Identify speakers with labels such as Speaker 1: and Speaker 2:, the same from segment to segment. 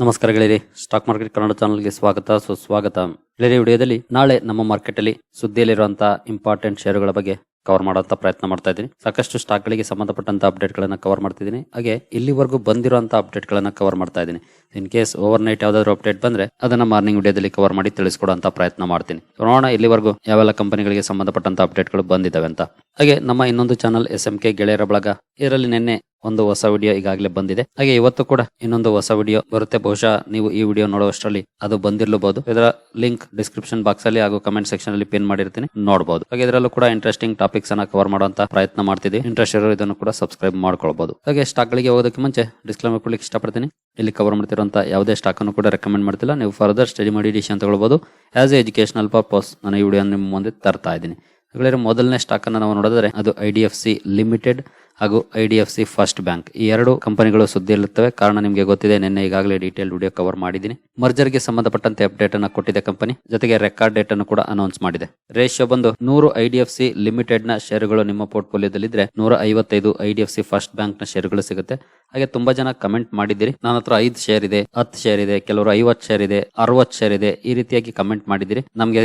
Speaker 1: ನಮಸ್ಕಾರ ಗೆಳೆಯರಿ stock market Kannada ಚಾನಲ್ಗೆ ಸ್ವಾಗತ, ಸುಸ್ವಾಗತ. ಗೆಳೆಯರಿ ವಿಡಿಯೋದಲ್ಲಿ ನಾಳೆ ನಮ್ಮ ಮಾರ್ಕೆಟ್ ಅಲ್ಲಿ ಸುದ್ದಿಯಲ್ಲಿರುವಂತಹ ಇಂಪಾರ್ಟೆಂಟ್ ಷೇರುಗಳ ಬಗ್ಗೆ ಕವರ್ ಮಾಡುವಂತ ಪ್ರಯತ್ನ ಮಾಡ್ತಾ ಇದ್ದೀನಿ. ಸಾಕಷ್ಟು ಸ್ಟಾಕ್ ಗಳಿಗೆ ಸಂಬಂಧಪಟ್ಟಂತ ಅಪ್ಡೇಟ್ ಗಳನ್ನ ಕವರ್ ಮಾಡ್ತಿದ್ದೀನಿ. ಹಾಗೆ ಇಲ್ಲಿವರೆಗೂ ಬಂದಿರುವಂತ ಅಪ್ಡೇಟ್ ಗಳನ್ನ ಕವರ್ ಮಾಡ್ತಾ ಇದ್ದೀನಿ. ಇನ್ ಕೇಸ್ ಓವರ್ ನೈಟ್ ಯಾವ್ದಾದ್ರು ಅಪ್ಡೇಟ್ ಬಂದ್ರೆ ಅದನ್ನ ಮಾರ್ನಿಂಗ್ ವಿಡಿಯೋದಲ್ಲಿ ಕವರ್ ಮಾಡಿ ತಿಳಿಸ್ಕೊಡುವಂತ ಪ್ರಯತ್ನ ಮಾಡ್ತೀನಿ. ನೋಡೋಣ ಇಲ್ಲಿವರೆಗೂ ಯಾವೆಲ್ಲ ಕಂಪನಿಗಳಿಗೆ ಸಂಬಂಧಪಟ್ಟಂತ ಅಪ್ಡೇಟ್ಗಳು ಬಂದಿದ್ದಾವೆ ಅಂತ. ಹಾಗೆ ನಮ್ಮ ಇನ್ನೊಂದು ಚಾನಲ್ ಎಸ್ ಎಂ ಕೆ ಗೆಳೆಯರ ಬಳಗ. ಇದರಲ್ಲಿ ನಿನ್ನೆ ಒಂದು ಹೊಸ ವಿಡಿಯೋ ಈಗಾಗಲೇ ಬಂದಿದೆ. ಹಾಗೆ ಇವತ್ತು ಕೂಡ ಇನ್ನೊಂದು ಹೊಸ ವಿಡಿಯೋ ಬರುತ್ತೆ. ಬಹುಶಃ ನೀವು ಈ ವಿಡಿಯೋ ನೋಡುವಷ್ಟರಲ್ಲಿ ಅದು ಬಂದಿರಲಬಹುದು. ಇದರ ಲಿಂಕ್ ಡಿಸ್ಕ್ರಿಪ್ಷನ್ ಬಾಕ್ಸ್ ಅಲ್ಲಿ ಹಾಗೂ ಕಮೆಂಟ್ ಸೆಕ್ಷನ್ ಅಲ್ಲಿ ಪಿನ್ ಮಾಡಿರ್ತೀನಿ. ನೋಡಬಹುದು ಹಾಗೆ ಇದರಲ್ಲೂ ಕೂಡ ಇಂಟ್ರೆಸ್ಟಿಂಗ್ ಟಾಪಿಕ್ಸ್ ಅನ್ನ ಕವರ್ ಮಾಡುವಂತ ಪ್ರಯತ್ನ ಮಾಡ್ತಿದ್ದೀವಿ ಇಂಟ್ರೆಸ್ಟ್ ಇರೋ ಇದನ್ನು ಕೂಡ ಸಬ್ಸ್ಕ್ರೈಬ್ ಮಾಡ್ಕೊಳ್ಬಹುದು ಹಾಗೆ ಸ್ಟಾಕ್ ಗಳಿಗೆ ಹೋಗೋದಕ್ಕೆ ಮುಂಚೆ ಡಿಸ್ಕ್ಲೇಮರ್ ಕೊಡ್ಲಿಕ್ಕೆ ಇಷ್ಟಪಡ್ತೀನಿ. ಇಲ್ಲಿ ಕವರ್ ಮಾಡ್ತಿರುವಂತ ಯಾವುದೇ ಸ್ಟಾಕ್ ಅನ್ನು ಕೂಡ ರೆಕಮೆಂಡ್ ಮಾಡ್ತಿಲ್ಲ. ನೀವು ಫರ್ದರ್ ಸ್ಟಡಿ ಮಾಡಿ ಡಿಸಿಷನ್ ತಗೊಳ್ಬಹುದು ಆಸ್ ಎ ಎಜುಕೇಶನಲ್ ಪರ್ಪಸ್ ನಾನು ಈ ವಿಡಿಯೋ ನಿಮ್ಮ ಮುಂದೆ ತರ್ತಾ ಇದ್ದೀನಿ. ಹಾಗಾದ್ರೆ ಮೊದಲನೇ ಸ್ಟಾಕ್ ಅನ್ನು ನಾವು ನೋಡಿದ್ರೆ ಅದು I D F C limited ಹಾಗೂ I D F C first bank ಈ ಎರಡು ಕಂಪನಿಗಳು ಸುದ್ದಿಯಲ್ಲಿರುತ್ತವೆ ಕಾರಣ ನಿಮಗೆ ಗೊತ್ತಿದೆ, ನಿನ್ನೆ ಈಗಾಗಲೇ ಡೀಟೇಲ್ ವಿಡಿಯೋ ಕವರ್ ಮಾಡಿದ್ದೀನಿ. ಮರ್ಜರ್ಗೆ ಸಂಬಂಧಪಟ್ಟಂತೆ ಅಪ್ಡೇಟ್ ಅನ್ನು ಕೊಟ್ಟಿದೆ ಕಂಪನಿ ಜೊತೆಗೆ ರೆಕಾರ್ಡ್ ಡೇಟ್ ಅನ್ನು ಕೂಡ ಅನೌನ್ಸ್ ಮಾಡಿದೆ. ರೇಷಿಯೋ ಬಂದು ನೂರು ಐ ಡಿ ಎಫ್ ಸಿ ಲಿಮಿಟೆಡ್ನ ಶೇರುಗಳು ನಿಮ್ಮ ಪೋರ್ಟ್ಫೋಲಿಯೋದಲ್ಲಿದ್ರೆ ನೂರ ಐವತ್ತೈದು I D F C first ಬ್ಯಾಂಕ್ನ ಶೇರುಗಳು ಸಿಗುತ್ತೆ. ಹಾಗೆ ತುಂಬಾ ಜನ ಕಮೆಂಟ್ ಮಾಡಿದ್ದೀರಿ. ನನ್ನ ಹತ್ರ ಐದು ಶೇರ್ ಇದೆ, ಹತ್ತು ಶೇರ್ ಇದೆ, ಕೆಲವರು ಐವತ್ತು ಶೇರ್ ಇದೆ, ಅರವತ್ತು ಶೇರ್ ಇದೆ, ಈ ರೀತಿಯಾಗಿ ಕಮೆಂಟ್ ಮಾಡಿದ್ದೀರಿ. ನಮಗೆ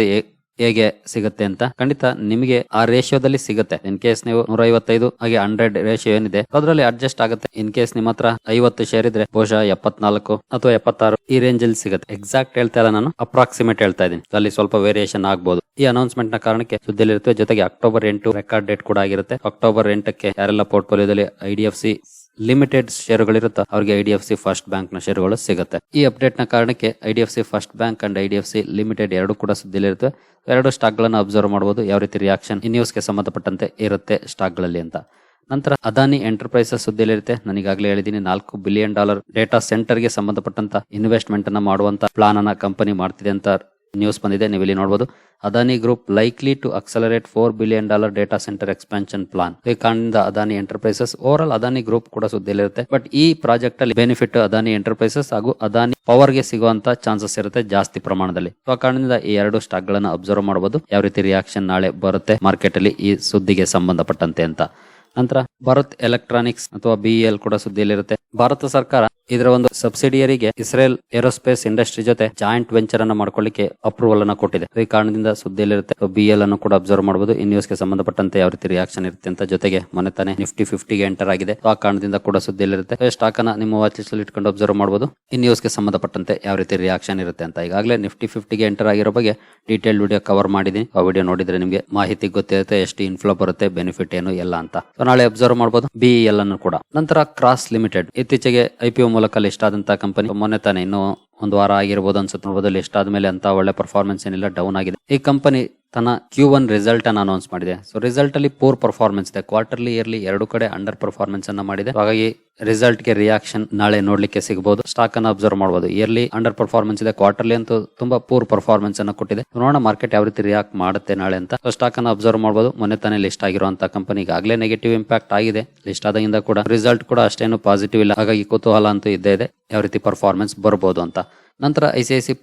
Speaker 1: ಹೇಗೆ ಸಿಗುತ್ತೆ ಅಂತ ಖಂಡಿತ ನಿಮಗೆ ಆ ರೇಷಿಯೋದಲ್ಲಿ ಸಿಗುತ್ತೆ. ಇನ್ ಕೇಸ್ ನೀವು ನೂರ ಐವತ್ತೈದು ಹಾಗೆ ಹಂಡ್ರೆಡ್ ರೇಷಿಯೋ ಏನಿದೆ, ಅದರಲ್ಲಿ ಅಡ್ಜಸ್ಟ್ ಆಗುತ್ತೆ. ಇನ್ ಕೇಸ್ ನಿಮ್ಮ ಹತ್ರ ಐವತ್ತು ಶೇರ್ ಇದ್ರೆ, ಬಹುಶಃ ಎಪ್ಪತ್ನಾಲ್ಕು ಅಥವಾ ಎಪ್ಪತ್ತಾರು ಈ ರೇಂಜ್ ಅಲ್ಲಿ ಸಿಗುತ್ತೆ. ಎಕ್ಸಾಕ್ಟ್ ಹೇಳ್ತಾ ಇಲ್ಲ ನಾನು ಅಪ್ರಾಕ್ಸಿಮೇಟ್ ಹೇಳ್ತಾ ಇದ್ದೀನಿ. ಅಲ್ಲಿ ಸ್ವಲ್ಪ ವೇರಿಯೇಷನ್ ಆಗ್ಬಹುದು ಈ ಅನೌನ್ಸ್ಮೆಂಟ್ನ ಕಾರಣಕ್ಕೆ ಸುದ್ದಿಯಲ್ಲಿರುತ್ತೆ ಜೊತೆಗೆ ಅಕ್ಟೋಬರ್ ಎಂಟು ರೆಕಾರ್ಡ್ ಡೇಟ್ ಕೂಡ ಆಗಿರುತ್ತೆ. ಅಕ್ಟೋಬರ್ ಎಂಟಕ್ಕೆ ಯಾರೆಲ್ಲ ಪೋರ್ಟ್ಫೋಲಿಯೋದಲ್ಲಿ ಐ ಡಿ ಸಿ ಲಿಮಿಟೆಡ್ ಷೇರುಗಳಿರುತ್ತೋ ಅವರಿಗೆ I D F C first ಬ್ಯಾಂಕ್ನ ಶೇರುಗಳು ಸಿಗುತ್ತೆ. ಈ ಅಪ್ಡೇಟ್ನ ಕಾರಣಕ್ಕೆ I D F C first bank and I D F C limited ಎರಡು ಕೂಡ ಸುದ್ದಿಲಿರುತ್ತೆ. ಎರಡು ಸ್ಟಾಕ್ ಗಳನ್ನ ಅಬ್ಸರ್ವ್ ಮಾಡಬಹುದು ಯಾವ ರೀತಿ ರಿಯಾಕ್ಷನ್ ಈ ನ್ಯೂಸ್ಗೆ ಸಂಬಂಧಪಟ್ಟಂತೆ ಇರುತ್ತೆ ಸ್ಟಾಕ್ಗಳಲ್ಲಿ ಅಂತ. ನಂತರ ಅದಾನಿ ಎಂಟರ್ಪ್ರೈಸಸ್ ಸುದ್ದಿಲಿರುತ್ತೆ. ನನಗಾಗಲೇ ಹೇಳಿದ್ದೀನಿ ನಾಲ್ಕು ಬಿಲಿಯನ್ ಡಾಲರ್ ಡೇಟಾ ಸೆಂಟರ್ಗೆ ಸಂಬಂಧಪಟ್ಟಂತ ಇನ್ವೆಸ್ಟ್ಮೆಂಟ್ ಅನ್ನ ಮಾಡುವಂತ ಪ್ಲಾನ್ ಅನ್ನ ಕಂಪನಿ ಮಾಡ್ತಿದೆ ಅಂತ ನ್ಯೂಸ್ ಬಂದಿದೆ, ನೀವು ಇಲ್ಲಿ ನೋಡಬಹುದು Adani group likely to accelerate four billion dollar data centre expansion plan ಈ ಕಾರಣದಿಂದ Adani enterprises over all Adani group ಕೂಡ ಸುದ್ದಿಯಲ್ಲಿರುತ್ತೆ. ಬಟ್ ಈ ಪ್ರಾಜೆಕ್ಟ್ ಅಲ್ಲಿ ಬೆನಿಫಿಟ್ ಅದಾನಿ ಎಂಟರ್ಪ್ರೈಸಸ್ ಹಾಗೂ ಅದಾನಿ ಪವರ್ಗೆ ಸಿಗುವಂತ ಚಾನ್ಸಸ್ ಇರುತ್ತೆ ಜಾಸ್ತಿ ಪ್ರಮಾಣದಲ್ಲಿ. ಆ ಕಾರಣದಿಂದ ಈ ಎರಡು ಸ್ಟಾಕ್ ಗಳನ್ನ ಅಬ್ಸರ್ವ್ ಮಾಡಬಹುದು ಯಾವ ರೀತಿ ರಿಯಾಕ್ಷನ್ ನಾಳೆ ಬರುತ್ತೆ ಮಾರ್ಕೆಟ್ ಅಲ್ಲಿ ಈ ಸುದ್ದಿಗೆ ಸಂಬಂಧಪಟ್ಟಂತೆ ಅಂತ. ನಂತರ ಭಾರತ್ ಎಲೆಕ್ಟ್ರಾನಿಕ್ಸ್ ಅಥವಾ ಬಿಇಎಲ್ ಕೂಡ ಸುದ್ದಿಯಲ್ಲಿರುತ್ತೆ. ಭಾರತ ಸರ್ಕಾರ ಇದರ ಒಂದು ಸಬ್ಸಿಡಿಯರಿಗೆ ಇಸ್ರೇಲ್ ಏರೋಸ್ಪೇಸ್ ಇಂಡಸ್ಟ್ರಿ ಜೊತೆ ಜಾಯಿಂಟ್ ವೆಂಚರ್ ಅನ್ನ ಮಾಡ್ಕೊಳ್ಳಿಕ್ಕೆ ಅಪ್ರೂವಲ್ ಅನ್ನ ಕೊಟ್ಟಿದೆ. ಈ ಕಾರಣದಿಂದ ಸುದ್ದಿಯಲ್ಲಿರುತ್ತೆ ಬಿಎಲ್ ಅನ್ನು ಕೂಡ ಅಬ್ಸರ್ವ್ ಮಾಡಬಹುದು ಈ ನ್ಯೂಸ್ಗೆ ಸಂಬಂಧಪಟ್ಟಂತೆ ಯಾವ ರೀತಿ ರಿಯಾಕ್ಷನ್ ಇರುತ್ತೆ ಅಂತ ಜೊತೆಗೆ ಮೊನ್ನೆ ತಾನೆ ನಿಫ್ಟಿ ಫಿಫ್ಟಿಗೆ ಎಂಟರ್ ಆಗಿದೆ. ಆ ಕಾರಣದಿಂದ ಕೂಡ ಸುದ್ದಿಯಲ್ಲಿರುತ್ತೆ. ಸ್ಟಾಕ್ ಅನ್ನ ನಿಮ್ಮ ವಾಚ್ ಇಟ್ಕೊಂಡು ಅಬ್ಸರ್ವ್ ಮಾಡಬಹುದು ಈ ನ್ಯೂಸ್ಗೆ ಸಂಬಂಧಪಟ್ಟಂತೆ ಯಾವ ರೀತಿ ರಿಯಾಕ್ಷನ್ ಇರುತ್ತೆ ಅಂತ ಈಗಾಗಲೇ ನಿಫ್ಟಿ ಫಿಫ್ಟಿಗೆ ಎಂಟರ್ ಆಗಿರೋ ಬಗ್ಗೆ ಡೀಟೇಲ್ ವಿಡಿಯೋ ಕವರ್ ಮಾಡಿದೀನಿ ಆ ವಿಡಿಯೋ ನೋಡಿದ್ರೆ ನಿಮಗೆ ಮಾಹಿತಿ ಗೊತ್ತಿರುತ್ತೆ, ಎಷ್ಟು ಇನ್ಫ್ಲೋ ಬರುತ್ತೆ ಬೆನಿಫಿಟ್ ಏನು, ಎಲ್ಲ ಅಂತ. ನಾಳೆ ಅಬ್ಸರ್ವ್ ಮಾಡಬಹುದು ಬಿಇಎಲ್ ಅನ್ನು ಕೂಡ. ನಂತರ ಕ್ರಾಸ್ ಲಿಮಿಟೆಡ್ ಇತ್ತೀಚೆಗೆ ಐಪಿಒ ಮೂಲಕ ಲಿಸ್ಟ್ ಆದಂತಹ ಕಂಪನಿ ಮೊನ್ನೆ ತಾನೆ ಇನ್ನು ಒಂದು ವಾರ ಆಗಿರ್ಬೋದು ಅನ್ಸುತ್ತೆ. ನೋಡಬಹುದು ಲಿಸ್ಟ್ ಆದ್ಮೇಲೆ ಅಂತ ಒಳ್ಳೆ ಪರ್ಫಾರ್ಮೆನ್ಸ್ ಏನಿಲ್ಲ ಡೌನ್ ಆಗಿದೆ. ಈ ಕಂಪನಿ ತನ್ನ ಕ್ಯೂ ಒನ್ ರಿಸಲ್ಟ್ ಅನ್ನು ಅನೌನ್ಸ್ ಮಾಡಿದೆ. ಸೊ ರಿಸಲ್ಟ್ ಅಲ್ಲಿ ಪೂರ್ ಪರ್ಫಾರ್ಮೆನ್ಸ್ ಇದೆ. ಕ್ವಾರ್ಟರ್ಲಿ ಇಯರ್ಲಿ ಎರಡು ಕಡೆ ಅಂಡರ್ ಪರ್ಫಾರ್ಮೆನ್ಸ್ ಅನ್ನ ಮಾಡಿದೆ. ಹಾಗಾಗಿ ರಿಸಲ್ಟ್ಗೆ ರಿಯಾಕ್ಷನ್ ನಾಳೆ ನೋಡ್ಲಿಕ್ಕೆ ಸಿಗಬಹುದು ಸ್ಟಾಕ್ ಅನ್ನು ಅಬ್ಸರ್ವ್ ಮಾಡಬಹುದು ಇಯರ್ಲಿ ಅಂಡರ್ ಪರ್ಫಾರ್ಮೆನ್ಸ್ ಇದೆ. ಕ್ವಾರ್ಟರ್ಲಿ ಅಂತೂ ತುಂಬಾ ಪೂರ್ ಪರ್ಫಾರ್ಮೆನ್ಸ್ ಅನ್ನ ಕೊಟ್ಟಿದೆ. ನೋಡೋಣ ಮಾರ್ಕೆಟ್ ಯಾವ ರೀತಿ ರಿಯಾಕ್ಟ್ ಮಾಡುತ್ತೆ ನಾಳೆ ಅಂತ. ಸ್ಟಾಕ್ ಅನ್ನ ಅಬ್ಸರ್ವ್ ಮಾಡಬಹುದು ಮೊನ್ನೆ ತಾನೇ ಲಿಸ್ಟ್ ಆಗಿರುವಂತಹ ಕಂಪನಿ ಈಗಾಗಲೇ ನೆಗೆಟಿವ್ ಇಂಪ್ಯಾಕ್ಟ್ ಆಗಿದೆ. ಲಿಸ್ಟ್ ಆದಾಗಿಂದ ಕೂಡ ರಿಸಲ್ಟ್ ಕೂಡ ಅಷ್ಟೇನು ಪಾಸಿಟಿವ್ ಇಲ್ಲ. ಹಾಗಾಗಿ ಕುತೂಹಲ ಅಂತೂ ಇದ್ದೇ ಇದೆ. ಯಾವ ರೀತಿ ಪರ್ಫಾರ್ಮೆನ್ಸ್ ಬರಬಹುದು ಅಂತ. ನಂತರ ಐ ಸಿ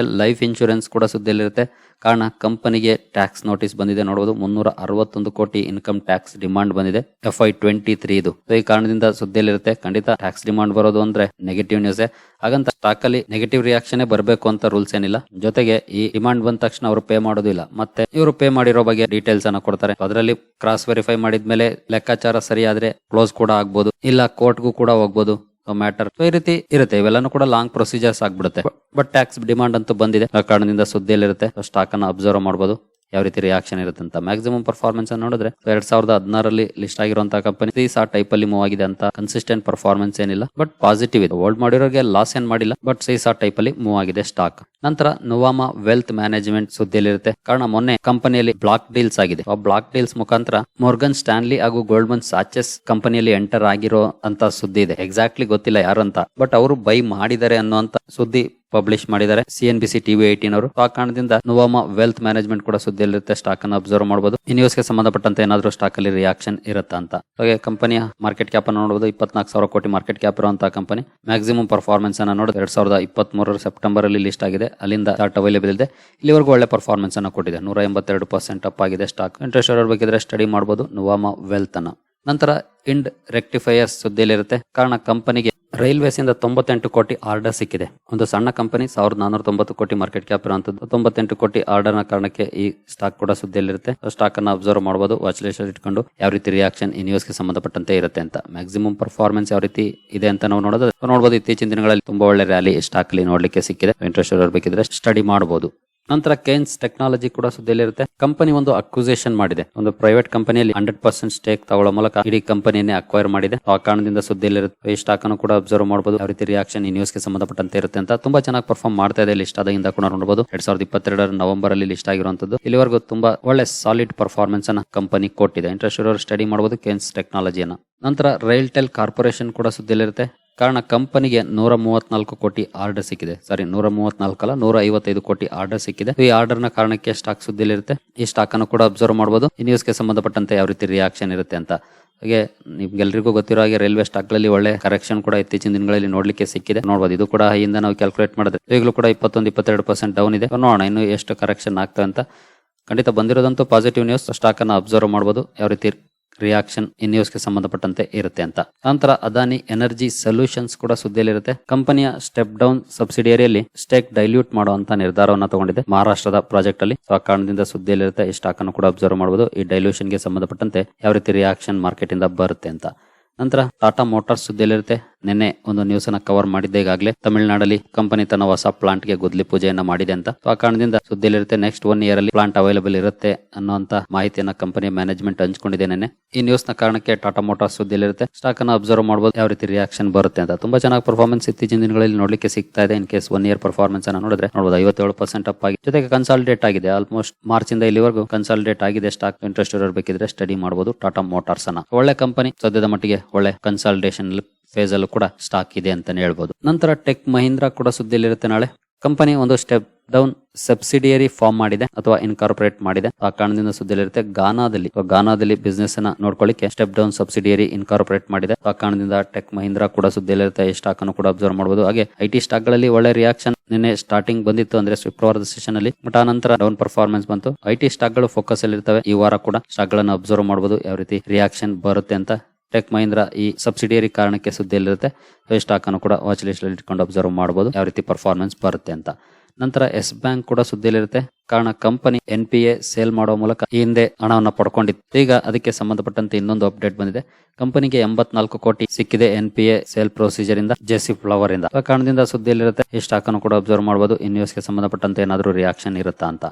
Speaker 1: ಲೈಫ್ ಇನ್ಶೂರೆನ್ಸ್ ಕೂಡ ಸುದ್ದಿಯಲ್ಲಿರುತ್ತೆ. ಕಾರಣ ಕಂಪನಿಗೆ ಟ್ಯಾಕ್ಸ್ ನೋಟಿಸ್ ಬಂದಿದೆ. ನೋಡಬಹುದು ಮುನ್ನೂರ ಅರವತ್ತೊಂದು ಕೋಟಿ ಇನ್ಕಮ್ ಟ್ಯಾಕ್ಸ್ ಡಿಮಾಂಡ್ ಬಂದಿದೆ. ಎಫ್ ಐ ಟ್ವೆಂಟಿ ತ್ರೀ ಇದು. ಈ ಕಾರಣದಿಂದ ಸುದ್ದಿಯಲ್ಲಿರುತ್ತೆ. ಖಂಡಿತ ಟ್ಯಾಕ್ಸ್ ಡಿಮಾಂಡ್ ಬರೋದು ಅಂದ್ರೆ ನೆಗೆಟಿವ್ ನ್ಯೂಸ್ ಹಾಗಂತ ಸ್ಟಾಕ್ ಅಲ್ಲಿ ನೆಗೆಟಿವ್ ರಿಯಾಕ್ಷನ್ ಬರಬೇಕು ಅಂತ ರೂಲ್ಸ್ ಏನಿಲ್ಲ. ಜೊತೆಗೆ ಈ ಡಿಮಾಂಡ್ ಬಂದ ತಕ್ಷಣ ಅವರು ಪೇ ಮಾಡೋದಿಲ್ಲ ಮತ್ತೆ ಇವರು ಪೇ ಮಾಡಿರೋ ಬಗ್ಗೆ ಡೀಟೇಲ್ಸ್ ಅನ್ನ ಕೊಡ್ತಾರೆ. ಅದರಲ್ಲಿ ಕ್ರಾಸ್ ವೆರಿಫೈ ಮಾಡಿದ್ಮೇಲೆ ಲೆಕ್ಕಾಚಾರ ಸರಿ ಆದ್ರೆ ಕ್ಲೋಸ್ ಕೂಡ ಆಗ್ಬೋದು. ಇಲ್ಲ ಕೋರ್ಟ್ಗೂ ಕೂಡ ಹೋಗ್ಬೋದು. ಮ್ಯಾಟರ್ ಈ ರೀತಿ ಇರುತ್ತೆ. ಇವೆಲ್ಲಾನು ಕೂಡ ಲಾಂಗ್ ಪ್ರೊಸೀಜರ್ಸ್ ಆಗ್ಬಿಡುತ್ತೆ. ಬಟ್ ಟ್ಯಾಕ್ಸ್ ಡಿಮಾಂಡ್ ಅಂತೂ ಬಂದಿದೆ. ಆ ಕಾರಣದಿಂದ ಸುದ್ದಿಯಲ್ಲಿರುತ್ತೆ. ಸ್ಟಾಕ್ ಅನ್ನ ಅಬ್ಸರ್ವ್ ಮಾಡಬಹುದು ಯಾವ ರೀತಿ ರಿಯಾಕ್ಷನ್ ಇರುತ್ತೆ ಅಂತ. ಮ್ಯಾಕ್ಸಿಮಮ್ ಪರ್ಫಾರ್ಮೆನ್ಸ್ ಅನ್ನು ನೋಡಿದ್ರೆ ಎರಡ್ ಸಾವಿರದ ಹದಿನಾರಲ್ಲಿ ಲಿಸ್ಟ್ ಆಗಿರುವಂತಹ ಕಂಪನಿ ಆ ಟೈಪ್ ಅಲ್ಲಿ ಮೂವ್ ಆಗಿದೆ ಅಂತ ಕನ್ಸಿಸ್ಟೆಂಟ್ ಪರ್ಫಾರ್ಮೆನ್ಸ್ ಏನಿಲ್ಲ ಬಟ್ ಪಾಸಿಟಿವ್ ಇದೆ. ಹೋಲ್ಡ್ ಮಾಡಿರೋರಿಗೆ ಲಾಸ್ ಏನ್ ಮಾಡಿಲ್ಲ ಬಟ್ ಸೀಸಾ ಟೈಪ್ ಅಲ್ಲಿ ಮೂವ್ ಆಗಿದೆ ಸ್ಟಾಕ್ ನಂತರ ನೋವಾಮಾ ವೆಲ್ತ್ ಮ್ಯಾನೇಜ್ಮೆಂಟ್ ಸುದ್ದಿಯಲ್ಲಿರುತ್ತೆ. ಕಾರಣ ಮೊನ್ನೆ ಕಂಪನಿಯಲ್ಲಿ ಬ್ಲಾಕ್ ಡೀಲ್ಸ್ ಆಗಿದೆ. ಆ ಬ್ಲಾಕ್ ಡೀಲ್ಸ್ ಮುಖಾಂತರ ಮೊರ್ಗನ್ ಸ್ಟಾನ್ಲಿ ಹಾಗೂ ಗೋಲ್ಡ್ಮನ್ ಸಾಚೆಸ್ ಕಂಪನಿಯಲ್ಲಿ ಎಂಟರ್ ಆಗಿರೋ ಅಂತ ಸುದ್ದಿ ಇದೆ. ಎಕ್ಸಾಕ್ಟ್ಲಿ ಗೊತ್ತಿಲ್ಲ ಯಾರು ಅಂತ ಬಟ್ ಅವರು ಬೈ ಮಾಡಿದ್ದಾರೆ ಅನ್ನುವಂತ ಸುದ್ದಿ ಪಬ್ಲಿಷ್ ಮಾಡಿದ್ದಾರೆ. ಸಿಎನ್ ಬಿಸಿ ಟಿವಿ ಏಟೀನ್ ಅವರು. ಆ ಕಾರಣದಿಂದ ನೊವಾಮಾ ವೆಲ್ತ್ ಮ್ಯಾನೇಜ್ಮೆಂಟ್ ಕೂಡ ಸುದ್ದಿಯಲ್ಲಿರುತ್ತೆ. ಸ್ಟಾಕ್ ಅನ್ನು ಅಬ್ಸರ್ವ್ ಮಾಡಬಹುದು ಈ ನ್ಯೂಸ್ಗೆ ಸಂಬಂಧಪಟ್ಟಂತೆ ಏನಾದರೂ ಸ್ಟಾಕ್ ಅಲ್ಲಿ ರಿಯಾಕ್ಷನ್ ಇರುತ್ತಾ ಅಂತ. ಹಾಗೆ ಕಂಪನಿಯ ಮಾರ್ಕೆಟ್ ಕ್ಯಾಪ್ ಅನ್ನು ನೋಡಬಹುದು ಇಪ್ಪತ್ನಾಲ್ಕು ಸಾವಿರ ಕೋಟಿ ಮಾರ್ಕೆಟ್ ಕ್ಯಾಪ್ ಇರುವಂತಹ ಕಂಪನಿ ಮ್ಯಾಕ್ಸಿಮಮ್ ಪರ್ಫಾರ್ಮೆನ್ಸ್ ಅನ್ನು ನೋಡಿದ್ರೆ ಎರಡ್ ಸಾವಿರದ ಇಪ್ಪತ್ತ್ ಮೂರರ ಸೆಪ್ಟೆಂಬರ್ ಅಲ್ಲಿ ಲಿಸ್ಟ್ ಆಗಿದೆ. ಅಲ್ಲಿಂದ ಚಾರ್ಟ್ ಅವೈಲೇಬಲ್ ಇದೆ. ಇಲ್ಲಿವರೆಗೂ ಒಳ್ಳೆ ಪರ್ಫಾರ್ಮೆನ್ಸ್ ಅನ್ನು ಕೊಟ್ಟಿದೆ. ನೂರ ಎಂಬತ್ತೆರಡು ಪರ್ಸೆಂಟ್ ಅಪ್ ಆಗಿದೆ ಸ್ಟಾಕ್ ಇಂಟ್ರೆಸ್ಟ್ ಇರೋರ್ ಬೇಕಿದ್ರೆ ಸ್ಟಡಿ ಮಾಡಬಹುದು ನೊವಾಮಾ ವೆಲ್ತ್ ಅನ್ನ. ನಂತರ ಇಂಡ್ ರೆಕ್ಟಿಫೈಯರ್ಸ್ ಸುದ್ದಿಯಲ್ಲಿರುತ್ತೆ. ಕಾರಣ ಕಂಪನಿಗೆ ರೈಲ್ವೇಸ್ ಇಂದ ತೊಂಬತ್ತೆಂಟು ಕೋಟಿ ಆರ್ಡರ್ ಸಿಕ್ಕಿದೆ. ಒಂದು ಸಣ್ಣ ಕಂಪನಿ ಸಾವಿರದ ನಾನೂರ ತೊಂಬತ್ತು ಕೋಟಿ ಮಾರ್ಕೆಟ್ ಕ್ಯಾಪ್ ಇರುವಂತದ್ದು. ತೊಂಬತ್ತೆಂಟು ಕೋಟಿ ಆರ್ಡರ್ನ ಕಾರಣಕ್ಕೆ ಈ ಸ್ಟಾಕ್ ಕೂಡ ಸುದ್ದಿಯಲ್ಲಿರುತ್ತೆ. ಸ್ಟಾಕ್ ಅನ್ನ ಅಬ್ಸರ್ವ್ ಮಾಡಬಹುದು ವಾಚ್ ಲಿಸ್ಟ್ ಇಟ್ಕೊಂಡು ಯಾವ ರೀತಿ ರಿಯಾಕ್ಷನ್ ಈ ನ್ಯೂಸ್ಗೆ ಸಂಬಂಧಪಟ್ಟಂತೆ ಇರುತ್ತೆ ಅಂತ. ಮ್ಯಾಕ್ಸಿಮಮ್ ಪರ್ಫಾರ್ಮೆನ್ಸ್ ಯಾವ ರೀತಿ ಇದೆ ಅಂತ ನಾವು ನೋಡೋದು ನೋಡಬಹುದು ಇತ್ತೀಚಿನ ದಿನಗಳಲ್ಲಿ ತುಂಬಾ ಒಳ್ಳೆ ರ್ಯಾಲಿ ಸ್ಟಾಕ್ ಅಲ್ಲಿ ನೋಡ್ಲಿಕ್ಕೆ ಸಿಕ್ಕಿದೆ. ಇಂಟ್ರೆಸ್ಟ್ ಇರಬೇಕಿದ್ರೆ ಸ್ಟಡಿ ಮಾಡಬಹುದು ನಂತರ ಕೇನ್ಸ್ ಟೆಕ್ನಾಲಜಿ ಕೂಡ ಸುದ್ದಿಯಲ್ಲಿರುತ್ತೆ. ಕಂಪನಿ ಒಂದು ಅಕ್ವಿಸೇಷನ್ ಮಾಡಿದೆ. ಒಂದು ಪ್ರೈವೇಟ್ ಕಂಪನಿಯಲ್ಲಿ ಹಂಡ್ರೆಡ್ ಪರ್ಸೆಂಟ್ ಸ್ಟೇಕ್ ತಗೊಳ್ಳೋ ಮೂಲಕ ಇಡೀ ಕಂಪನಿಯನ್ನೇ ಅಕ್ವೈರ್ ಮಾಡಿದೆ. ಆ ಕಾರಣದಿಂದ ಸುದ್ದಿಯಲ್ಲಿರುತ್ತೆ. ಈ ಸ್ಟಾಕ್ ಕೂಡ ಅಬ್ಸರ್ವ್ ಮಾಡಬಹುದು ಯಾವ ರೀತಿ ರಿಯಾಕ್ಷನ್ ಈ ನ್ಯೂಸ್ಗೆ ಸಂಬಂಧಪಟ್ಟಂತೆ ಇರುತ್ತೆ ಅಂತ ತುಂಬಾ ಚೆನ್ನಾಗಿ ಪರ್ಫಾರ್ಮ್ ಮಾಡ್ತಾ ಇದೆ. ಲಿಸ್ಟ್ ಆದಾಗಿಂದ ಕೂಡ ನೋಡಬಹುದು ಎರಡ್ ಸಾವಿರದ ಇಪ್ಪತ್ತೆರಡರ ನವೆಂಬರ್ ಅಲ್ಲಿ ಲಿಸ್ಟ್ ಆಗಿರುವಂತದ್ದು ಇಲ್ಲಿವರೆಗೂ ತುಂಬಾ ಒಳ್ಳೆ ಸಾಲಿಡ್ ಪರ್ಫಾರ್ಮೆನ್ಸ್ ಅನ್ನ ಕಂಪನಿ ಕೊಟ್ಟಿದೆ. ಇಂಟ್ರೆಸ್ಟ್ ಇರೋರು ಸ್ಟಡಿ ಮಾಡಬಹುದು ಕೇನ್ಸ್ ಟೆಕ್ನಾಲಜಿಯನ್ನ ನಂತರ ರೈಲ್ಟೆಲ್ ಕಾರ್ಪೊರೇಷನ್ ಕೂಡ ಸುದ್ದಿಯಲ್ಲಿರುತ್ತೆ. ಕಾರಣ ಕಂಪನಿಗೆ ನೂರ ಮೂವತ್ನಾಲ್ಕು ಕೋಟಿ ಆರ್ಡರ್ ಸಿಕ್ಕಿದೆ. ಸಾರಿ ನೂರ ಮೂವತ್ನಾಲ್ಕು ಅಲ್ಲ, ನೂರ ಐವತ್ತೈದು ಕೋಟಿ ಆರ್ಡರ್ ಸಿಕ್ಕಿದೆ. ಈ ಆರ್ಡರ್ನ ಕಾರಣಕ್ಕೆ ಸ್ಟಾಕ್ ಸುದ್ದಿಲಿರುತ್ತೆ ಈ ಸ್ಟಾಕ್ ಅನ್ನು ಕೂಡ ಅಬ್ಸರ್ವ್ ಮಾಡಬಹುದು ಈ ನ್ಯೂಸ್ಗೆ ಸಂಬಂಧಪಟ್ಟಂತೆ ಯಾವ ರೀತಿ ರಿಯಾಕ್ಷನ್ ಇರುತ್ತೆ ಅಂತ. ಹಾಗೆ ನಿಮ್ಗೆಲ್ರಿಗೂ ಗೊತ್ತಿರೋ ಹಾಗೆ ರೈಲ್ವೆ ಸ್ಟಾಕ್ಗಳಲ್ಲಿ ಒಳ್ಳೆ ಕರೆಕ್ಷನ್ ಕೂಡ ಇತ್ತೀಚಿನ ದಿನಗಳಲ್ಲಿ ನೋಡ್ಲಿಕ್ಕೆ ಸಿಕ್ಕಿದೆ. ನೋಡಬಹುದು ಇದು ಕೂಡ ಹಿಂದ ನಾವು ಕ್ಯಾಲ್ಕುಲೇಟ್ ಮಾಡಿದ್ರೆ ಈಗಲೂ ಕೂಡ ಇಪ್ಪತ್ತೊಂದು, ಇಪ್ಪತ್ತೆರಡು ಪರ್ಸೆಂಟ್ ಡೌನ್ ಇದೆ. ನೋಡೋಣ, ಇನ್ನು ಎಷ್ಟು ಕರೆಕ್ಷನ್ ಆಗ್ತದೆ ಅಂತ. ಖಂಡಿತ ಬಂದಿರೋದಂತೂ ಪಾಸಿಟಿವ್ ನ್ಯೂಸ್ ಸ್ಟಾಕ್ ಅನ್ನು ಅಬ್ಸರ್ವ್ ಮಾಡಬಹುದು ಯಾವ ರೀತಿ ರಿಯಾಕ್ಷನ್ ಈ ನ್ಯೂಸ್ಗೆ ಸಂಬಂಧಪಟ್ಟಂತೆ ಇರುತ್ತೆ ಅಂತ. ನಂತರ ಅದಾನಿ ಎನರ್ಜಿ ಸೊಲ್ಯೂಷನ್ಸ್ ಕೂಡ ಸುದ್ದಿಯಲ್ಲಿರುತ್ತೆ. ಕಂಪನಿಯ ಸ್ಟೆಪ್ ಡೌನ್ ಸಬ್ಸಿಡಿಯರಿಯಲ್ಲಿ ಸ್ಟೇಕ್ ಡೈಲ್ಯೂಟ್ ಮಾಡುವಂತ ನಿರ್ಧಾರವನ್ನು ತಗೊಂಡಿದೆ ಮಹಾರಾಷ್ಟ್ರದ ಪ್ರಾಜೆಕ್ಟ್ ಅಲ್ಲಿ. ಆ ಕಾರಣದಿಂದ ಸುದ್ದಿಯಲ್ಲಿರುತ್ತೆ, ಈ ಸ್ಟಾಕ್ ಅನ್ನು ಕೂಡ ಅಬ್ಸರ್ವ್ ಮಾಡಬಹುದು ಈ ಡೈಲ್ಯೂಷನ್ಗೆ ಸಂಬಂಧಪಟ್ಟಂತೆ ಯಾವ ರೀತಿ ರಿಯಾಕ್ಷನ್ ಮಾರ್ಕೆಟ್ ಇಂದ ಬರುತ್ತೆ ಅಂತ. ನಂತರ ಟಾಟಾ ಮೋಟಾರ್ಸ್ ಸುದ್ದಿಯಲ್ಲಿರುತ್ತೆ. ನಿನ್ನೆ ಒಂದು ನ್ಯೂಸ್ ಅನ್ನ ಕವರ್ ಮಾಡಿದ್ದೆ ಈಗಾಗಲೇ. ತಮಿಳುನಾಡಲ್ಲಿ ಕಂಪನಿ ತನ್ನ ಹೊಸ ಪ್ಲಾಂಟ್ಗೆ ಗುದ್ಲಿ ಪೂಜೆಯನ್ನ ಮಾಡಿದೆ ಅಂತ. ಆ ಕಾರಣದಿಂದ ಸುದ್ದಿಯಲ್ಲಿರುತ್ತೆ ನೆಕ್ಸ್ಟ್ ಒನ್ ಇಯರ್ ಅಲ್ಲಿ ಪ್ಲಾಂಟ್ ಅವೈಲೇಬಲ್ ಇರುತ್ತೆ ಅನ್ನುವಂತ ಮಾಹಿತಿಯನ್ನ ಕಂಪನಿ ಮ್ಯಾನೇಜ್ಮೆಂಟ್ ಹಂಚ್ಕೊಂಡಿದೆ ನಿನ್ನೆ. ಈ ನ್ಯೂಸ್ನ ಕಾರಣಕ್ಕೆ ಟಾಟಾ ಮೋಟಾರ್ಸ್ ಸುದ್ದಿಯಲ್ಲಿರುತ್ತೆ. ಸ್ಟಾಕ್ ಅನ್ನ ಅಬ್ಸರ್ವ್ ಮಾಡಬಹುದು ಯಾವ ರೀತಿ ರಿಯಾಕ್ಷನ್ ಬರುತ್ತೆ ಅಂತ. ತುಂಬಾ ಚೆನ್ನಾಗಿ ಪರ್ಫಾರ್ಮೆನ್ಸ್ ಇತ್ತೀಚಿನ ದಿನಗಳಲ್ಲಿ ನೋಡ್ಲಿಕ್ಕೆ ಸಿಗ್ತಾ ಇದೆ. In case one year performance ಅನ್ನ ನೋಡಿದ್ರೆ ನೋಡಬಹುದು ಐವತ್ತೇಳು ಪರ್ಸೆಂಟ್ ಅಪ್ ಆಗಿ. ಜೊತೆಗೆ ಕನ್ಸಾಲಿಡೇಟ್ ಆಗಿದೆ. ಆಲ್ಮೋಸ್ಟ್ ಮಾರ್ಚ್ ಇಂದ ಇಲ್ಲಿವರೆಗೂ ಕನ್ಸಾಲಿಡೇಟ್ ಆಗಿದೆ. ಸ್ಟಾಕ್ ಇಂಟ್ರೆಸ್ಟ್ ಇರಬೇಕಿದ್ರೆ ಸ್ಟಡಿ ಮಾಡಬಹುದು ಟಾಟಾ ಮೋಟಾರ್ಸ್ ಅನ್ನ. ಒಳ್ಳೆ ಕಂಪನಿ ಸದ್ಯದ ಮಟ್ಟಿಗೆ ಒಳ್ಳೆ ಕನ್ಸಾಲಿಡೇಷನ್ ಫೇಸ್ ಅಲ್ಲೂ ಕೂಡ ಸ್ಟಾಕ್ ಇದೆ ಅಂತಾನೆ ಹೇಳ್ಬೋದು. ನಂತರ ಟೆಕ್ ಮಹೀಂದ್ರ ಕೂಡ ಸುದ್ದಿಯಲ್ಲಿರುತ್ತೆ ನಾಳೆ. ಕಂಪನಿ ಒಂದು ಸ್ಟೆಪ್ ಡೌನ್ ಸಬ್ಸಿಡಿಯರಿ ಫಾರ್ಮ್ ಮಾಡಿದೆ ಅಥವಾ ಇನ್ಕಾರ್ಪೊರೇಟ್ ಮಾಡಿದೆ. ಆ ಕಾರಣದಿಂದ ಸುದ್ದಿಯಲ್ಲಿರುತ್ತೆ ಗಾನಾದಲ್ಲಿ ಗಾನಾದಲ್ಲಿ ಬಿಸ್ನೆಸ್ ಅನ್ನ ನೋಡ್ಕೊಳ್ಳಿಕ್ಕೆ ಸ್ಟೆಪ್ ಡೌನ್ ಸಬ್ಸಿಡಿಯರಿ ಇನ್ಕಾರ್ಪೊರೇಟ್ ಮಾಡಿದೆ. ಆ ಕಾರಣದಿಂದ ಟೆಕ್ ಮಹೀಂದ್ರ ಕೂಡ ಸುದ್ದಿಯಲ್ಲಿರುತ್ತೆ, ಈ ಸ್ಟಾಕ್ ಅನ್ನು ಕೂಡ ಅಬ್ಸರ್ವ್ ಮಾಡಬಹುದು ಹಾಗೆ ಐ ಟಿ ಸ್ಟಾಕ್ಗಳಲ್ಲಿ ಒಳ್ಳೆ ರಿಯಾಕ್ಷನ್ ನಿನ್ನೆ ಸ್ಟಾರ್ಟಿಂಗ್ ಬಂದಿತ್ತು ಅಂದ್ರೆ ಶುಕ್ರವಾರದ ಸೆಷನ್ ಅಲ್ಲಿ ಬಟ್ ಆ ನಂತರ ಡೌನ್ ಪರ್ಫಾರ್ಮೆನ್ಸ್ ಬಂತು. ಐ ಟಿ ಸ್ಟಾಕ್ಗಳು ಫೋಕಸ್ ಅಲ್ಲಿ ಇರ್ತವೆ ಈ ವಾರ ಕೂಡ ಸ್ಟಾಕ್ಗಳನ್ನು ಅಬ್ಸರ್ವ್ ಮಾಡಬಹುದು ಯಾವ ರೀತಿ ರಿಯಾಕ್ಷನ್ ಬರುತ್ತೆ ಅಂತ ಟೆಕ್ ಮಹೀಂದ್ರ ಈ ಸಬ್ಸಿಡಿಯರಿ ಕಾರಣಕ್ಕೆ ಸುದ್ದಿಯಲ್ಲಿರುತ್ತೆ. ಈ ಸ್ಟಾಕ್ ಅನ್ನು ಕೂಡ ವಾಚ್ ಲಿಸ್ಟ್ ಅಲ್ಲಿ ಇಟ್ಕೊಂಡು ಅಬ್ಸರ್ವ್ ಮಾಡಬಹುದು ಯಾವ ರೀತಿ ಪರ್ಫಾರ್ಮೆನ್ಸ್ ಬರುತ್ತೆ ಅಂತ. ನಂತರ ಎಸ್ ಬ್ಯಾಂಕ್ ಕೂಡ ಸುದ್ದಿಯಲ್ಲಿರುತ್ತೆ. ಕಾರಣ company N P A sale ಮಾಡುವ ಮೂಲಕ ಈ ಹಿಂದೆ ಹಣವನ್ನು ಪಡ್ಕೊಂಡಿತ್ತು. ಈಗ ಅದಕ್ಕೆ ಸಂಬಂಧಪಟ್ಟಂತೆ ಇನ್ನೊಂದು ಅಪ್ಡೇಟ್ ಬಂದಿದೆ. ಕಂಪನಿಗೆ ಎಂಬತ್ನಾಲ್ಕು ಕೋಟಿ ಸಿಕ್ಕಿದೆ N P A sale procedure ಇಂದ ಜೆಸಿ ಫ್ಲವರ್ ಇಂದ. ಕಾರಣದಿಂದ ಸುದ್ದಿಯಲ್ಲಿರುತ್ತೆ. ಈ ಸ್ಟಾಕ್ ಅನ್ನು ಕೂಡ ಅಬ್ಸರ್ವ್ ಮಾಡಬಹುದು ಈ ನ್ಯೂಸ್ಗೆ ಸಂಬಂಧಪಟ್ಟಂತೆ ಏನಾದರೂ ರಿಯಾಕ್ಷನ್ ಇರುತ್ತಾ ಅಂತ.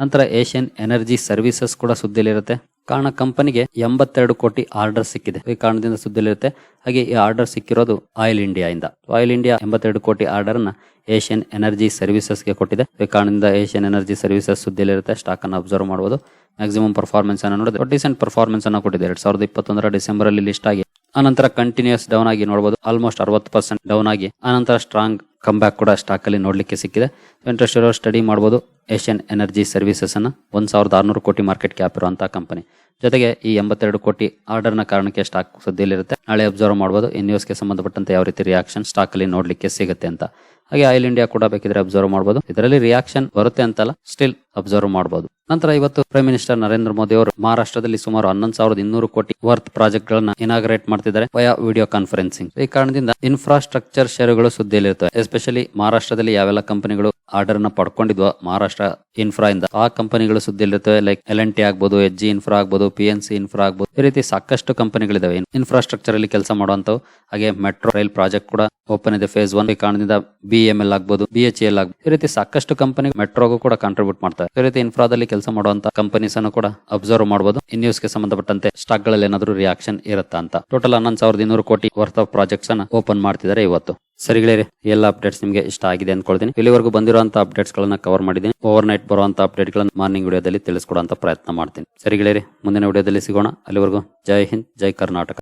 Speaker 1: ನಂತರ ಏಷ್ಯನ್ ಎನರ್ಜಿ ಸರ್ವಿಸಸ್ ಕೂಡ ಸುದ್ದಿಯಲ್ಲಿರುತ್ತೆ. ಕಾರಣ ಕಂಪನಿಗೆ ಎಂಬತ್ತೆರಡು ಕೋಟಿ ಆರ್ಡರ್ ಸಿಕ್ಕಿದೆ. ಈ ಕಾರಣದಿಂದ ಸುದ್ದಿಯಲ್ಲಿರುತ್ತೆ. ಹಾಗೆ ಈ ಆರ್ಡರ್ ಸಿಕ್ಕಿರೋದು ಆಯಿಲ್ ಇಂಡಿಯಾ ಇಂದ. ಆಯಿಲ್ ಇಂಡಿಯಾ ಎಂಬತ್ತೆರಡು ಕೋಟಿ ಆರ್ಡರ್ನ ಏಷ್ಯನ್ ಎನರ್ಜಿ ಸರ್ವಿಸಸ್ಗೆ ಕೊಟ್ಟಿದೆ. ಈ ಕಾರಣದಿಂದ ಏಷ್ಯನ್ ಎನರ್ಜಿ ಸರ್ವಿಸಸ್ ಸುದ್ದಿಯಲ್ಲಿರುತ್ತೆ. ಸ್ಟಾಕ್ ಅನ್ನು ಅಬ್ಸರ್ವ್ ಮಾಡಬಹುದು ಮ್ಯಾಕ್ಸಿಮಮ್ ಪರ್ಫಾರ್ಮೆನ್ಸ್ ಅನ್ನು ನೋಡಿದ್ರೆ ಡಿಸೆಂಟ್ ಪರ್ಫಾರ್ಮೆನ್ಸ್ ಅನ್ನು ಕೊಟ್ಟಿದೆ. ಎರಡ್ ಸಾವಿರದ ಇಪ್ಪತ್ತೊಂದರ ಡಿಸೆಂಬರ್ ಅಲ್ಲಿ ಲಿಸ್ಟ್ ಆಗಿ. ಆನಂತರ ಕಂಟಿನ್ಯೂಸ್ ಡೌನ್ ಆಗಿ ನೋಡಬಹುದು ಆಲ್ಮೋಸ್ಟ್ ಅರವತ್ತು ಪರ್ಸೆಂಟ್ ಡೌನ್ ಆಗಿ. ಆನಂತರ ಸ್ಟ್ರಾಂಗ್ ಕಮ್ ಬ್ಯಾಕ್ ಕೂಡ ಸ್ಟಾಕ್ ಅಲ್ಲಿ ನೋಡ್ಲಿಕ್ಕೆ ಸಿಕ್ಕಿದೆ. ಇಂಟ್ರೆಸ್ಟ್ ಇರೋ ಸ್ಟಡಿ ಮಾಡಬಹುದು ಏಷ್ಯನ್ ಎನರ್ಜಿ ಸರ್ವಿಸಸ್ ಅನ್ನ ಒಂದ್ ಸಾವಿರದ ಆರ್ನೂರು ಕೋಟಿ ಮಾರ್ಕೆಟ್ ಕ್ಯಾಪ್ ಇರುವಂತಹ ಕಂಪನಿ ಜೊತೆಗೆ ಈ ಎಂಬತ್ತೆರಡು ಕೋಟಿ ಆರ್ಡರ್ನ ಕಾರಣಕ್ಕೆ ಸ್ಟಾಕ್ ಸುದ್ದಿಯಲ್ಲಿರುತ್ತೆ. ನಾಳೆ ಅಬ್ಸರ್ವ್ ಮಾಡಬಹುದು ಈ ನ್ಯೂಸ್ಗೆ ಸಂಬಂಧಪಟ್ಟಂತೆ ಯಾವ ರೀತಿ ರಿಯಾಕ್ಷನ್ ಸ್ಟಾಕ್ ಅಲ್ಲಿ ನೋಡ್ಲಿಕ್ಕೆ ಸಿಗುತ್ತೆ ಅಂತ. ಹಾಗೆ ಆಯಿಲ್ ಇಂಡಿಯಾ ಕೂಡ ಬೇಕಿದ್ರೆ ಅಬ್ಸರ್ವ್ ಮಾಡಬಹುದು ಇದರಲ್ಲಿ ರಿಯಾಕ್ಷನ್ ಬರುತ್ತೆ ಅಂತಲ್ಲ ಸ್ಟಿಲ್ ಅಬ್ಸರ್ವ್ ಮಾಡಬಹುದು ನಂತರ ಇವತ್ತು ಪ್ರೈಮ್ ಮಿನಿಸ್ಟರ್ ನರೇಂದ್ರ ಮೋದಿ ಅವರು ಮಹಾರಾಷ್ಟ್ರದಲ್ಲಿ ಸುಮಾರು ಹನ್ನೊಂದು ಸಾವಿರದ ಇನ್ನೂರು ಕೋಟಿ ವರ್ತ್ ಪ್ರಾಜೆಕ್ಟ್ ಗಳನ್ನ ಇನಾಗ್ರೇಟ್ ಮಾಡ್ತಿದ್ದಾರೆ ವಯಾ ವಿಡಿಯೋ ಕಾನ್ಫರೆನ್ಸಿಂಗ್ ಈ ಕಾರಣದಿಂದ ಇನ್ಫ್ರಾಸ್ಟ್ರಕ್ಚರ್ ಷೇರುಗಳು ಸುದ್ದಿಯಲ್ಲಿರುತ್ತವೆ. ಎಸ್ಪೆಷಲಿ ಮಹಾರಾಷ್ಟ್ರದಲ್ಲಿ ಯಾವೆಲ್ಲ ಕಂಪನಿಗಳು ಆರ್ಡರ್ನ ಪಡ್ಕೊಂಡಿದ್ವು ಮಹಾರಾಷ್ಟ್ರ ಇನ್ಫ್ರಾ ಇಂದ, ಆ ಕಂಪನಿಗಳು ಸುದ್ದಿಯಲ್ಲಿರುತ್ತವೆ ಲೈಕ್ ಎಲ್ ಎನ್ ಟಿ ಆಗ್ಬಹುದು ಎಚ್ ಜಿ ಇನ್ಫ್ರಾ ಆಗ್ಬಹುದು ಪಿ ಎನ್ ಸಿ ಇನ್ಫ್ರಾ ಆಗ್ಬಹುದು ಈ ರೀತಿ ಸಾಕಷ್ಟು ಕಂಪನಿಗಳಿದಾವೆ. ಇನ್ಫ್ರಾಸ್ಟ್ರಕ್ಚರ್ ಅಲ್ಲಿ ಕೆಲಸ ಮಾಡುವಂತವು ಹಾಗೆ ಮೆಟ್ರೋ ರೈಲ್ ಪ್ರಾಜೆಕ್ಟ್ ಕೂಡ ಓಪನ್ ಇದೆ ಫೇಸ್ ಒನ್ ಈ ಕಾರಣದಿಂದ ಬಿ ಎಂ ಎಲ್ ಆಗ್ಬಹುದು ಬಿ ಎಚ್ ಎಲ್ ಆಗ್ಬಹುದು ಈ ರೀತಿ ಸಾಕಷ್ಟು ಕಂಪನಿ ಮೆಟ್ರೋಗೂ ಕೂಡ ಕಾಂಟ್ರಿಬ್ಯೂಟ್ ಮಾಡ್ತಾರೆ ಈ ರೀತಿ ಇನ್ಫ್ರಾದಲ್ಲಿ ಕೆಲಸ ಮಾಡುವಂತ ಕಂಪನೀಸ್ ಅನ್ನು ಕೂಡ ಅಬ್ಸರ್ವ್ ಮಾಡಬಹುದು ಈ ನ್ಯೂಸ್ಗೆ ಸಂಬಂಧಪಟ್ಟಂತೆ ಸ್ಟಾಕ್ಗಳಲ್ಲಿ ಏನಾದರೂ ರಿಯಾಕ್ಷನ್ ಇರುತ್ತಾ ಅಂತ. ಟೋಟಲ್ ಹನ್ನೊಂದು ಸಾವಿರದ ಇನ್ನೂರು ಕೋಟಿ ವರ್ತ್ ಆಫ್ ಪ್ರಾಜೆಕ್ಟ್ಸ್ ಅನ್ನ ಓಪನ್ ಮಾಡ್ತಿದ್ದಾರೆ ಇವತ್ತು. ಸರಿಗಳೇ ಎಲ್ಲ ಅಪ್ಡೇಟ್ಸ್ ನಿಮಗೆ ಇಷ್ಟ ಆಗಿದೆ ಅನ್ಕೊಳ್ತೀನಿ. ಇಲ್ಲಿವರೆಗೂ ಬಂದಿರುವಂತ ಅಪ್ಡೇಟ್ಸ್ ಗಳನ್ನ ಕವರ್ ಮಾಡಿದ್ದೀನಿ. ಓವರ್ ನೈಟ್ ಬರುವಂತ ಅಪ್ಡೇಟ್ ಗಳನ್ನ ಮಾರ್ನಿಂಗ್ ವಿಡಿಯೋದಲ್ಲಿ ತಿಳಿಸ್ಕೊಡುವಂತ ಪ್ರಯತ್ನ ಮಾಡ್ತೀನಿ. ಸರಿಗಳೇ ಮುಂದಿನ ವಿಡಿಯೋದಲ್ಲಿ ಸಿಗೋಣ. ಅಲ್ಲಿವರೆಗೂ ಜೈ ಹಿಂದ್, ಜೈ ಕರ್ನಾಟಕ.